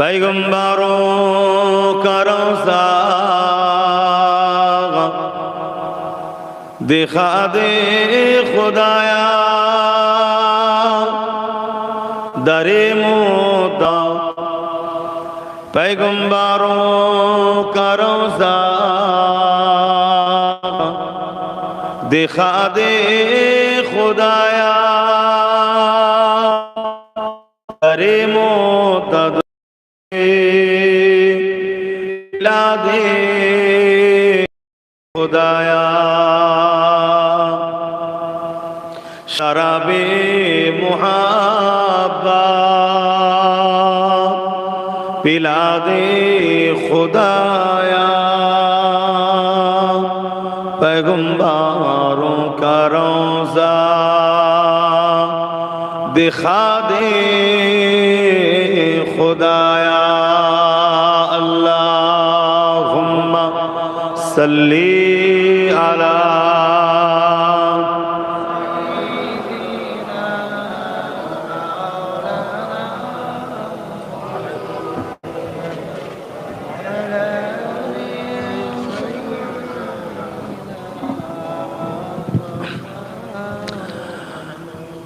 پیغمبرو کرم ساغ دکھا دے خدایا در موتا پیغمبرو کرم ساغ دکھا دے خدایا در موتا ला दे खुदाया शराबे मुहाबा पिला दे खुदाया पैगम्बारों का रोजा दिखा صلی علی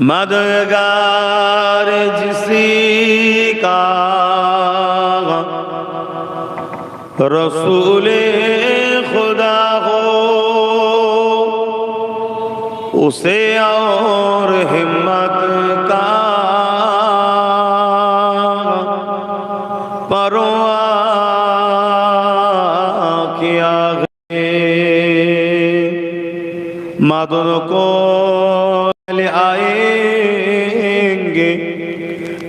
مددگار جسی کا رسول उसे और हिम्मत का परवा किया है मदन को ले आएँगे?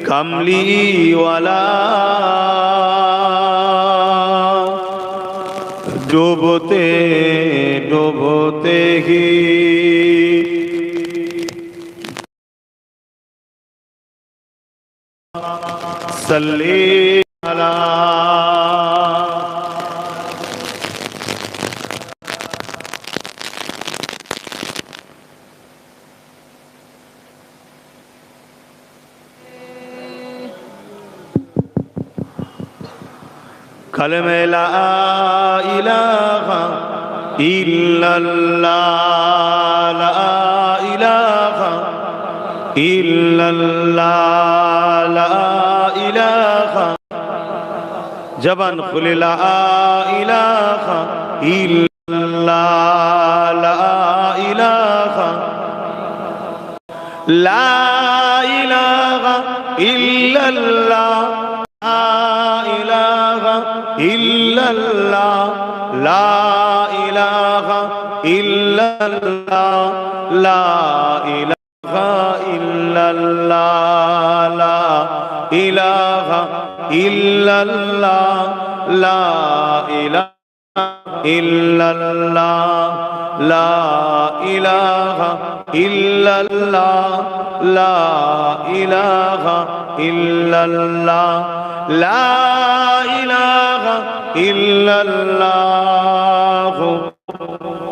कमली वाला صلی کلم لا الہ الا اللہ لا الہ الا اللہ জবান খুলে, লা ইলাহা ইল্লাল্লাহ, লা ইলাহা লা ইলাহা ইল্লাল্লাহ, লা ইলাহা ইল্লাল্লাহ, লা ইলাহা ইল্লাল্লাহ, লা ইলাহা ইল্লাল্লাহ, লা لا الہ الا اللہ لا الہ الا اللہ لا الہ الا اللہ لا الہ الا اللہ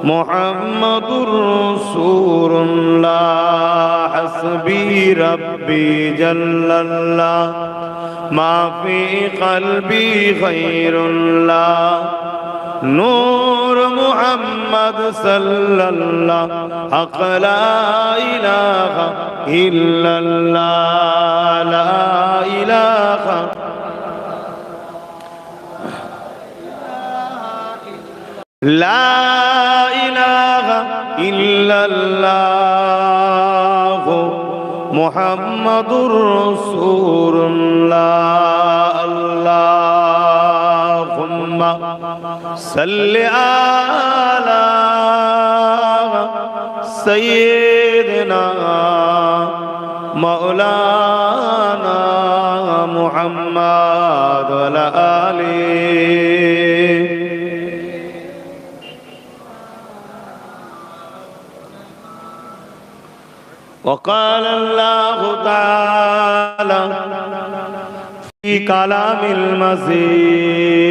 محمد رسول الله حسبي ربي جل الله. ما في قلبي خير الله نور محمد صلى الله. حق لا إله إلا الله. لا إله محمد رسول الله. اللهم صل على سيدنا مولانا محمد وعلى آله وقال الله تعالى في كلام المزيد.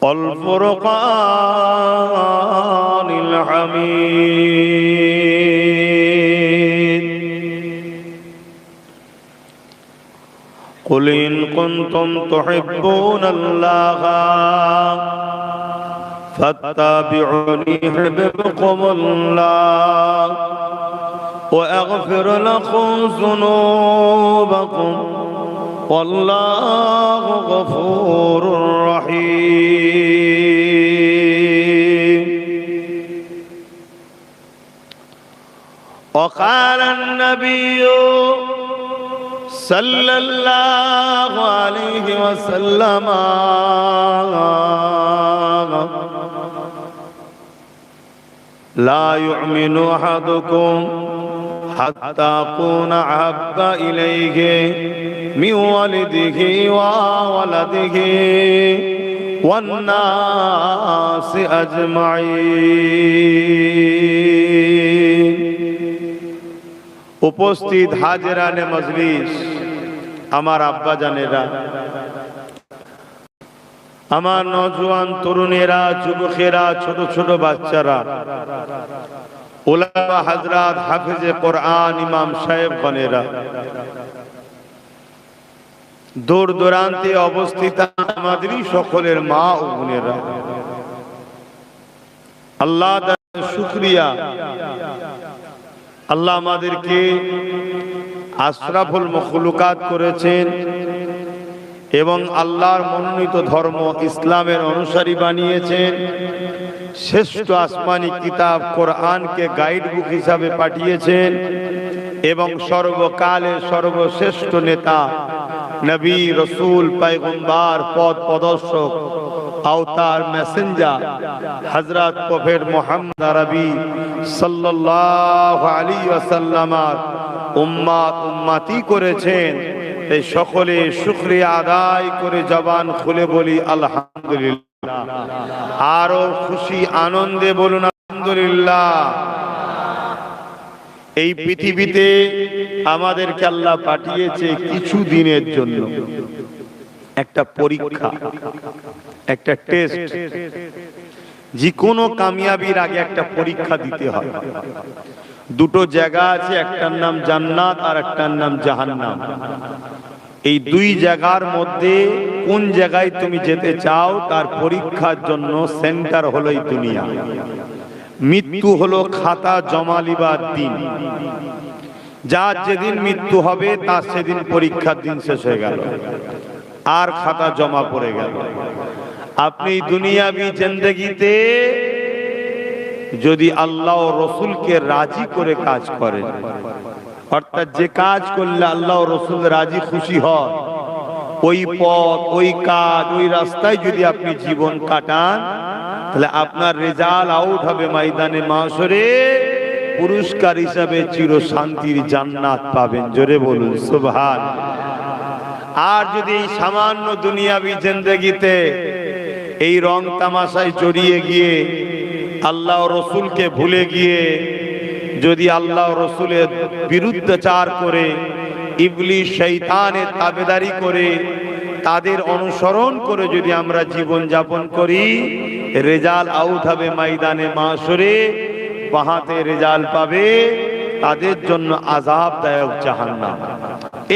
والفرقان الحميد. قل إن كنتم تحبون الله فاتبعوني يحببكم الله وأغفر لكم ذنوبكم والله غفور رحيم. وقال النبي صلى الله عليه وسلم لا يؤمن أحدكم حتى أكون أحب إليه من والده وولده والناس أجمعين উপস্থিত হাজেরানে মজলিস আমার আব্বা জানেরা আমার নজওয়ান তরুণেরা, যুবকেরা, ছোট ছোট বাচ্চারা, ওলামা হাজরাত হাফিজে কোরআন ইমাম সাহেব গনেরা দূর দূরান্তে অবস্থিত আমাদেরই সকলের মা ও বোনেরা, আল্লাহ শুক্রিয়া। আল্লাহ আমাদেরকে আশরাফুল মখলুকাত করেছেন। এবং আল্লাহর মনোনীত ধর্ম ইসলামের অনুসারী বানিয়েছেন। শ্রেষ্ঠ আসমানি কিতাব কোরআনকে গাইড বুক হিসাবে পাঠিয়েছেন এবং সর্বকালে সর্বশ্রেষ্ঠ নেতা, নবী, রসুল পাইগম্বার পদ প্রদর্শক, আওতার মেসেঞ্জার হজরত প্রফেট মোহাম্মদ আরবি সাল্লাল্লাহু আলাইহি ওয়াসাল্লামার উম্মাত উম্মাতি করেছেন। এই সকলে শুকরিয়া আদায় করে জবান খুলে বলি, আলহামদুলিল্লাহ। আরও খুশি, আনন্দে বলুন, আলহামদুলিল্লাহ। এই পৃথিবীতে আমাদেরকে আল্লাহ পাঠিয়েছে কিছু দিনের জন্য। একটা পরীক্ষা, একটা টেস্ট। যে কোনো কামিয়াবির আগে একটা পরীক্ষা দিতে হয়। দুটো জায়গা আছে, একটার নাম জান্নাত আর একটার নাম জাহান্নাম। এই দুই জায়গার মধ্যে কোন জায়গায় তুমি যেতে চাও, তার পরীক্ষার জন্য সেন্টার হলো এই দুনিয়া। মৃত্যু হলো খাতা জমা লিবার দিন। যার যেদিন মৃত্যু হবে, তার সেদিন পরীক্ষার দিন শেষ হয়ে গেল। আর খাতা জমা পড়ে গেল। আপনি দুনিয়াবি জিন্দগিতে যদি আল্লাহ রসুলকে রাজি করে কাজ করেন। অর্থাৎ যে কাজ করলে আল্লাহ রসুল রাজি খুশি হয় ওই পথ, ওই কাজ, ওই রাস্তায় যদি আপনি জীবন কাটান, তাহলে আপনার রেজাল্ট আউট হবে ময়দানে মাসরে পুরস্কার হিসাবে চির শান্তির জান্নাত পাবেন। জোরে বলুন, সুবহান। আর যদি এই সামান্য দুনিয়াবি জিন্দগিতে এই রং তামাশায় জড়িয়ে গিয়ে আল্লাহ রসুলকে ভুলে গিয়ে যদি আল্লাহ রসুলের বিরুদ্ধাচার করে ইবলি শৈতানের তাবেদারি করে, তাদের অনুসরণ করে যদি আমরা জীবন যাপন করি, রেজাল আউট হবে ময়দানে মাসরে বাহাতে রেজাল পাবে, তাদের জন্য আজাবদায়ক জাহান্নাম।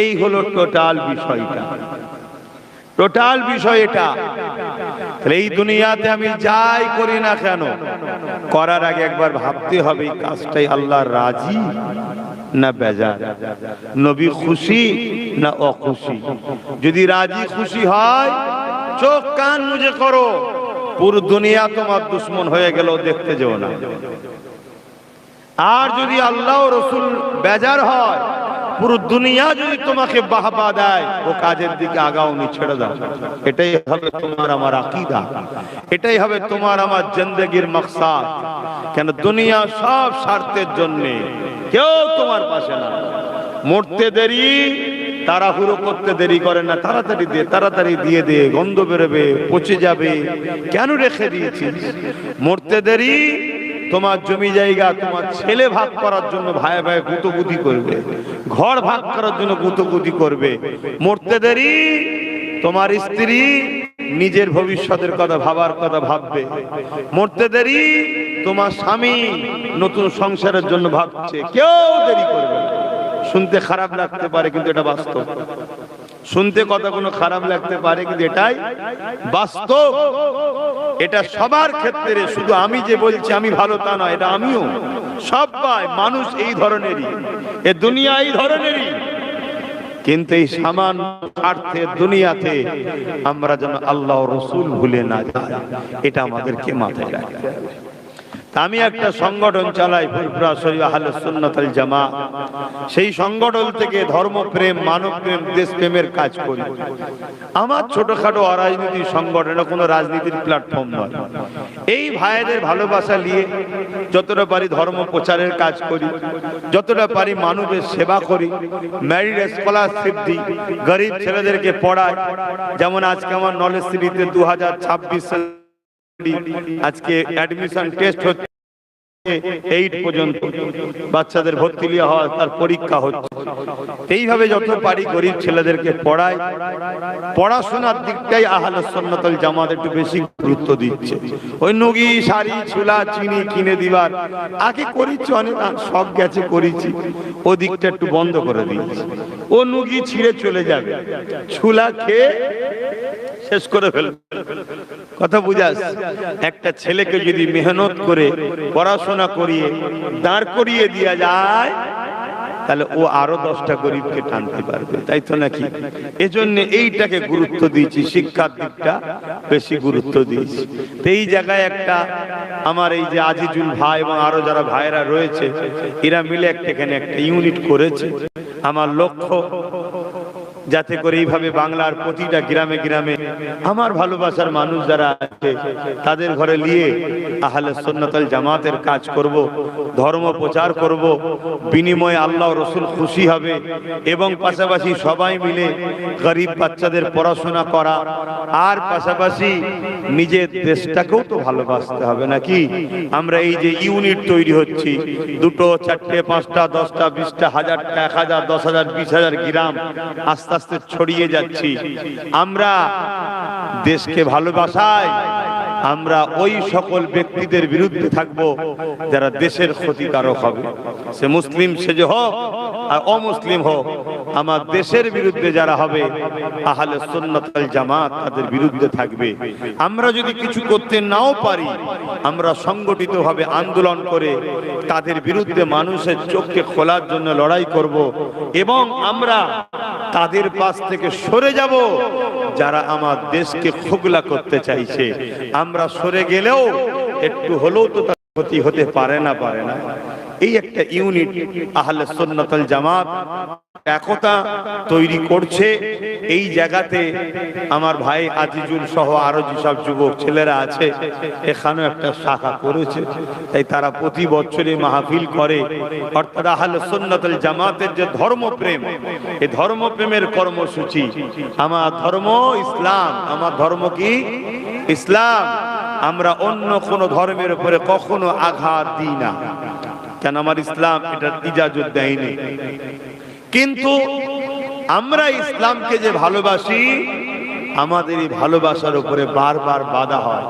এই হলো টোটাল বিষয়টা। টোটাল বিষয় এটা এই দুনিয়াতে আমি যাই করি না কেন? করার আগে একবার ভাবতে হবে এই কাজটাই আল্লাহ রাজি না বেজা নবী খুশি না অখুশি? যদি রাজি খুশি হয়, চোখ কান মুজে করো। পুরো দুনিয়া তোমার দুশ্মন হয়ে গেল, দেখতে যেও না। আর যদি আল্লাহ রসুল বেজার হয় পুরো দুনিয়া যদি তোমাকে বাহবা দেয়, ও কাজের দিকে আগাওনি ছেড়ে দাও। এটাই হবে তোমার আমার আকিদা। এটাই হবে তোমার আমার জিন্দগির মকসাদ। কেন দুনিয়া সব স্বার্থের জন্য, কেউ তোমার পাশে না। মরতে দেরি, তাড়াহুড়ো করতে দেরি করে না। তাড়াতাড়ি দিয়ে তাড়াতাড়ি দিয়ে দে, গন্ধ বেরোবে, পচে যাবে। কেন রেখে দিয়েছিস? মরতে দেরি তোমার জমি জায়গা, তোমার ছেলে ভাগ করার জন্য ভাই ভাই গুতগুতি করবে। ঘর ভাগ করার জন্য গুতগুতি করবে। মরতে দেরি, তোমার স্ত্রী নিজের ভবিষ্যতের কথা ভাবার কথা ভাববে। মরতে দেরি, তোমার স্বামী নতুন সংসারের জন্য ভাবছে। কেউ দেরি করবে শুনতে খারাপ লাগতে পারে, কিন্তু এটা বাস্তব। শুনতে কথা কোনো খারাপ লাগতে পারে, কিন্তু এটাই বাস্তব। এটা সবার ক্ষেত্রে শুধু আমি যে বলছি, আমি ভালো তা নয়, এটা আমিও। সবাই, মানুষ এই ধরনেরই। এ দুনিয়া এই ধরনেরই। কিন্তু এই সামান্য স্বার্থে দুনিয়াতে আমরা যেন আল্লাহ রসুল ভুলে না যাই, এটা আমাদেরকে মাথায় রাখতে হবে। আমি একটা সংগঠন চালাই, ফুরফুরা শরীফ আহলে জামা সেই সংগঠন থেকে ধর্মপ্রেম, মানবপ্রেম, দেশপ্রেমের কাজ করি। আমার ছোটখাটো অরাজনীতি সংগঠন কোনো রাজনীতির প্ল্যাটফর্ম নয়। এই ভাইদের ভালোবাসা নিয়ে যতটা পারি ধর্ম প্রচারের কাজ করি, যতটা পারি মানুষের সেবা করি ম্যারিড স্কলারশিপ দিই, গরিব ছেলেদেরকে পড়াই। যেমন আজকে আমার নলেজ সিটিতে দু হাজার ছাব্বিশ আজকে অ্যাডমিশন টেস্ট হচ্ছে। এইট বাচ্চাদের ভর্তি হয়, তার পরীক্ষা হচ্ছে। এইভাবে যত পারি গরিব ছেলেদেরকে পড়ায় পড়াশোনার দিকটাই আহলে সন্ন্যতল জামাত একটু বেশি গুরুত্ব দিচ্ছে। ওই নুগি, শাড়ি ছুলা চিনি কিনে দিবার। আগে করেছি অনেক সব গেছে করেছি। ও দিকটা একটু বন্ধ করে দিয়েছি। ও নুগি ছিঁড়ে চলে যাবে। ছুলা খেয়ে শেষ করে ফেলবে। কথা বুঝাস? একটা ছেলেকে যদি মেহনত করে পড়াশোনা করিয়ে, দাঁড় করিয়ে দেওয়া যায়, তাহলে ও আরও দশটা গরিবকে টানতে পারবে, তাই তো নাকি? এজন্য এইটাকে গুরুত্ব দিয়েছি, শিক্ষার দিকটা বেশি গুরুত্ব দিয়েছি। এই জায়গায় একটা আমার এই যে আজিজুল ভাই এবং আরও যারা ভাইরা রয়েছে, এরা মিলে একটা এখানে একটা ইউনিট করেছে। আমার লক্ষ্য যাতে করে এইভাবে বাংলার প্রতিটা গ্রামে গ্রামে আমার ভালোবাসার মানুষ যারা আছে, তাদের ঘরে নিয়ে আহলে সন্ন্যতাল জামাতের কাজ করব, ধর্ম প্রচার করব, বিনিময়ে আল্লাহ রসুল খুশি হবে এবং পাশাপাশি সবাই মিলে গরিব বাচ্চাদের পড়াশোনা করা, আর পাশাপাশি নিজের দেশটাকেও তো ভালোবাসতে হবে নাকি? আমরা এই যে ইউনিট তৈরি হচ্ছি, দুটো, চারটে, পাঁচটা, দশটা, বিশটা, হাজারটা, এক হাজার, দশ হাজার, বিশ হাজার গ্রাম আস্তে আস্তে ছড়িয়ে যাচ্ছি। আমরা দেশকে ভালোবাসায় আমরা ওই সকল ব্যক্তিদের বিরুদ্ধে থাকব যারা দেশের ক্ষতিকারক হবে। সে মুসলিম, সে যে হোক, আর অমুসলিম হোক, আমার দেশের বিরুদ্ধে যারা হবে, আহলে সুন্নাতাল জামাত তাদের বিরুদ্ধে থাকবে। আমরা যদি কিছু করতে নাও পারি, আমরা সংগঠিতভাবে আন্দোলন করে তাদের বিরুদ্ধে মানুষের চোখকে খোলার জন্য লড়াই করব এবং আমরা তাদের পাশ থেকে সরে যাব। যারা আমার দেশকে খুগলা করতে চাইছে, আমরা সরে গেলেও একটু হলেও তো তার ক্ষতি হতে পারে না পারে না। এই একটা ইউনিট আহলে সুন্নাতুল জামাত একতা তৈরি করছে। এই জায়গাতে আমার ভাই আজিজুল সহ আরও যেসব যুবক ছেলেরা আছে, এখানেও একটা শাখা করেছে। তাই তারা প্রতি বছরই মাহফিল করে। অর্থাৎ আহলে সুন্নাতুল জামাতের যে ধর্মপ্রেম এই ধর্মপ্রেমের কর্মসূচি। আমার ধর্ম ইসলাম, আমার ধর্ম কি? ইসলাম। আমরা অন্য কোন ধর্মের উপরে কখনো আঘাত দিই না। কেন আমার ইসলাম এটার ইজাজত দেয়নি? কিন্তু আমরা ইসলামকে যে ভালোবাসি, আমাদের এই ভালোবাসার উপরে বারবার বাধা হয়।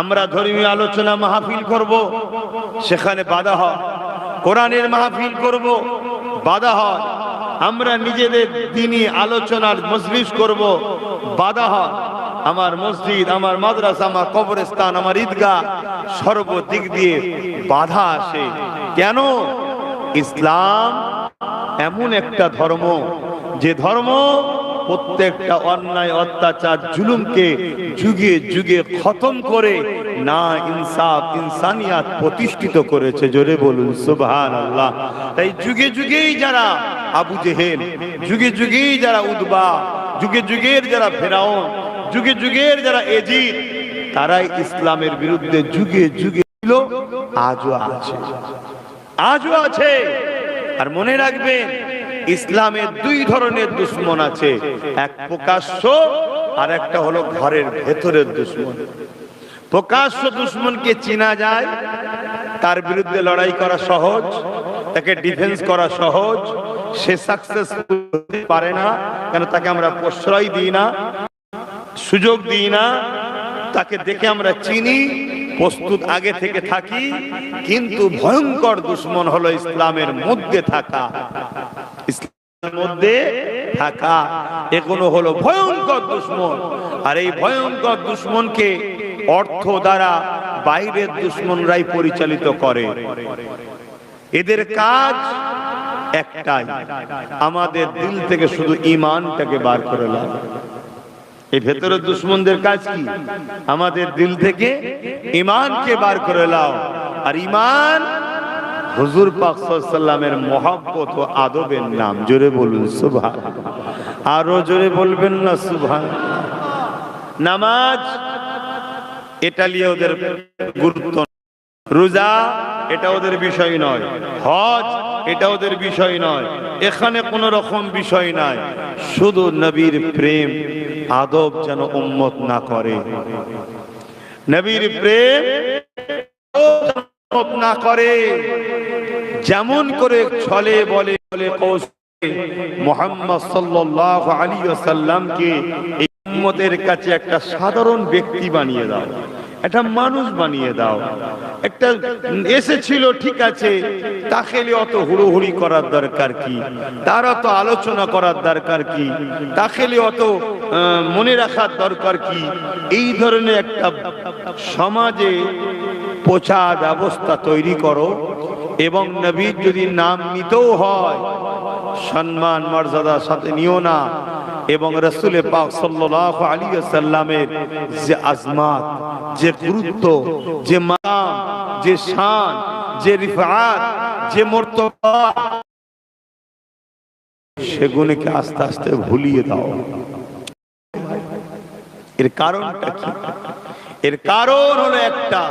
আমরা ধর্মীয় আলোচনা মাহফিল করব, সেখানে বাধা হয়। কোরআনের মাহফিল করব, বাধা হয়। আমরা নিজেদের দিনই আলোচনার মজলিস করব। বাধা হয় আমার মসজিদ, আমার মাদ্রাসা, আমার কবরস্থান, আমার ঈদগাহ সর্বদিক দিয়ে বাধা আসে। কেন? ইসলাম এমন একটা ধর্ম, যে ধর্ম প্রত্যেকটা অন্যায়, অত্যাচার, জুলুমকে যুগে যুগে খতম করে না ইনসাফ, ইনসানিয়াত প্রতিষ্ঠিত করেছে। জোরে বলুন সুবহান আল্লাহ তাই যুগে যুগেই যারা আবু জেহেল, যুগে যুগেই যারা উদ্বা যুগে যুগের যারা ফেরাউন, যুগে যুগের যারা এজিদ, তারাই ইসলামের বিরুদ্ধে যুগে যুগে ছিল, আজও আছে। আজও আছে। আর মনে রাখবেন ইসলামের দুই ধরনের দুশ্মন আছে। এক প্রকাশ্য আর একটা হলো ঘরের ভেতরের দুশ্মন। প্রকাশ্য দুশ্মনকে চেনা যায়, তার বিরুদ্ধে লড়াই করা সহজ, তাকে ডিফেন্স করা সহজ, সে সাকসেস পারে না, কেন তাকে আমরা প্রশ্রয় দিই না, সুযোগ দিই না, তাকে দেখে আমরা চিনি প্রস্তুত আগে থেকে থাকি, কিন্তু ভয়ঙ্কর দুশ্মন হলো ইসলামের মধ্যে থাকা। ইসলাম মধ্যে থাকা, এগুলো হলো ভয়ঙ্কর দুশ্মন। আর এই ভয়ঙ্কর দুশ্মনকে অর্থ দ্বারা বাইরের দুশ্মনরাই পরিচালিত করে। এদের কাজ একটাই, আমাদের দিল থেকে শুধু ইমানটাকে বার করে লাভ। এই ভেতরের দুশ্মনদের কাজ কি? আমাদের দিল থেকে ইমানকে বার করে লাও আর ইমান হুজুর পাক সাল্লামের মহব্বত ও আদবের নাম। জোরে বলুন সুভা আরও জোরে বলবেন না সুভা নামাজ, এটা নিয়ে ওদের গুরুত্ব রোজা, এটা ওদের বিষয় নয়। হজ, এটা ওদের বিষয় নয়। এখানে কোন রকম বিষয় নাই। শুধু নবীর প্রেম আদব যেন উম্মত না করে। নবীর প্রেম না করে, যেমন করে ছলে, বলে বলে মোহাম্মদ সাল্লাল্লাহু আলী ওয়াসাল্লামকে এই উম্মতের কাছে একটা সাধারণ ব্যক্তি বানিয়ে দাও। একটা মানুষ বানিয়ে দাও। একটা এসেছিল, ঠিক আছে তাকে নিয়ে অত হুড়োহুড়ি করার দরকার কি? তার অত আলোচনা করার দরকার কি? তাকে নিয়ে অত মনে রাখার দরকার কি? এই ধরনের একটা সমাজে পোছা ব্যবস্থা তৈরি করো এবং নবীর যদি নাম নিতেও হয়, সম্মান, মর্যাদার সাথে নিও না। এবং রসুলে পাক সাল্লাল্লাহু আলাইহি সাল্লামের যে আজমাত, যে গুরুত্ব, যে মাকাম, যে শান, যে রিফাত, যে মর্তবা, সেগুলোকে আস্তে আস্তে ভুলিয়ে দাও। এর কারণটা কি? এর কারণ হলো একটা।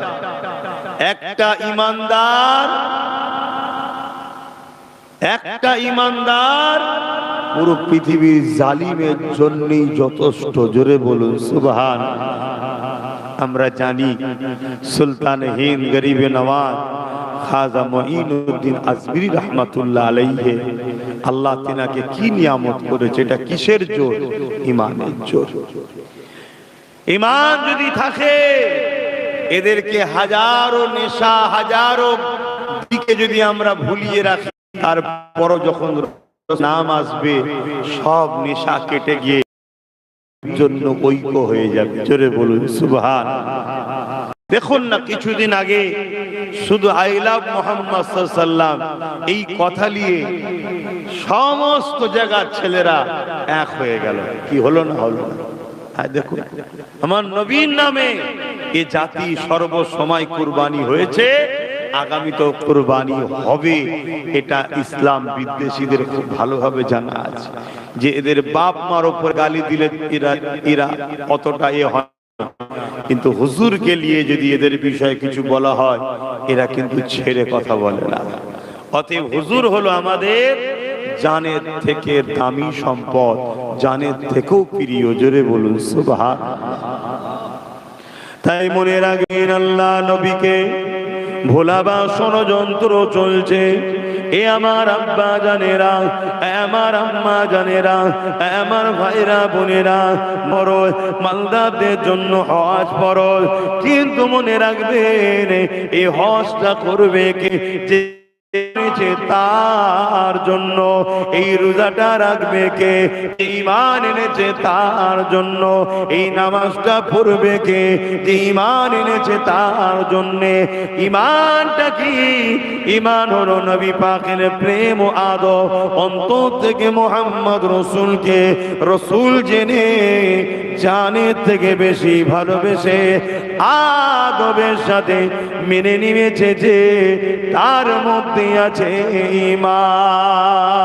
একটা ইমানদার একটা ইমানদার পুরো পৃথিবীর জালিমের জন্যই যথেষ্ট। জোরে বলুন, সুবহান। আমরা জানি সুলতান হিন্দ গরিবে নওয়াজ, খাজা মঈনুদ্দিন আজমিরি রহমাতুল্লাহ আলাইহে, আল্লাহ তিনাকে কি নিয়ামত করেছে? এটা কিসের জোর? ইমানের জোর। ইমান যদি থাকে, এদেরকে হাজারো নেশা, হাজারো দিকে যদি আমরা ভুলিয়ে রাখি তারপর যখন নাম আসবে সব নেশা কেটে গিয়ে জন্য ঐক্য হয়ে যাবে। জোরে বলুন, সুবহান। দেখুন না, কিছুদিন আগে শুধু আই লাভ মোহাম্মদ সাল্লাম এই কথা নিয়ে সমস্ত জায়গার ছেলেরা এক হয়ে গেল। কি হলো না হলো? না দেখুন, আমার নবীর নামে এ জাতি সর্বসময় কুরবানি হয়েছে। আগামী তো কুরবানি হবে, এটা ইসলাম বিদ্বেষীদের খুব ভালোভাবে জানা আছে। যে এদের বাপ মার উপর গালি দিলে এরা এরা অতটা এ হয়। কিন্তু হুজুরকে নিয়ে যদি এদের বিষয়ে কিছু বলা হয়, এরা কিন্তু ছেড়ে কথা বলে না। অতএব হুজুর হলো আমাদের জানের থেকে দামি সম্পদ, জানের থেকেও প্রিয়। জোরে বলুন সুবহান তাই মনে রাখবেন আল্লাহ নবীকে ভোলাবা ষড়যন্ত্র চলছে। এ আমার আব্বা জানেরা আমার আম্মা জানেরা আমার ভাইরা বোনেরা, বড় মালদাদের জন্য হজ ফরজ। কিন্তু মনে রাখবেন এই হজটা করবে কে? এনেছে তার জন্য। এই রোজাটা রাখবে কে? ইমান এনেছে তার জন্য। এই নামাজটা পড়বে কে? যে ইমান এনেছে তার জন্য। ইমানটা কি? ইমান হলো নবী পাকের প্রেম ও আদব। অন্তর থেকে মোহাম্মদ রসুলকে রসুল জেনে, জানের থেকে বেশি ভালোবেসে, আদবের সাথে মেনে নিয়েছে যে তার মধ্যে আছে ইমান।